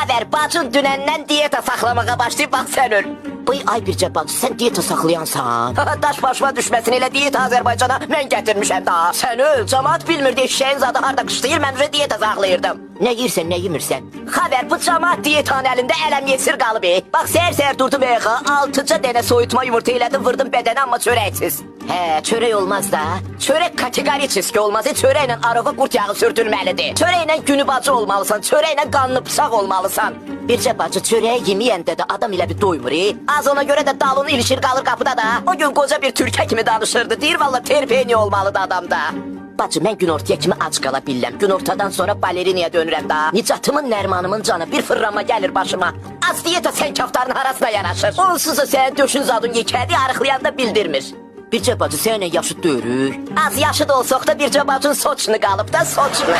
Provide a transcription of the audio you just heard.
xəbər? Bacın dünəndən diyeta saxlamağa başlayıb, bax sən öl. Bıy, ay bircə bacı, sən diyeta saxlayansan. Daş başıma düşməsin elə diyeta Azərbaycana mən gətirmişəm daha. Sən öl, cəmat bilmirdi, eşşəyin zadı harda qışlayır, mən diyeta saxlayırdım. Ne yirsen ne yemirsen. Haber bu cemaat diyetanın elinde elem yesir kalıbı. Bak seher seher durdum ayağa altıca dene soyutma yumurta elədim vırdım bedene ama çöreksiz. He çörek olmaz da. Çörek kategori çizgi olmaz. Çöreğle araba kurt yağı sürtülmelidir. Çöreğle günü bacı olmalısan. Çöreğle kanlı bıçak olmalısan. Birce bacı çöreği yemeyende de adam ile bir doymur. e. Az ona göre de dalın ilişir kalır kapıda da. O gün koca bir Türkiye kimi danışırdı. Deyir valla terpeyni olmalıdı adamda. Bacı ben gün ortaya kimi aç kala billem. Gün ortadan sonra balerinaya dönürəm daha. Nicatımın Nərmanımın canı bir fırlama gelir başıma. Az diyete sen kaftarın arasına yanaşır. Onsuz da senin döşün zadın yekədi arıqlayanda bildirmir. Bircə bacı sənə yaşı döyürük. Az yaşı da olsaq da bircə bacın soçunu qalıb da soçunu.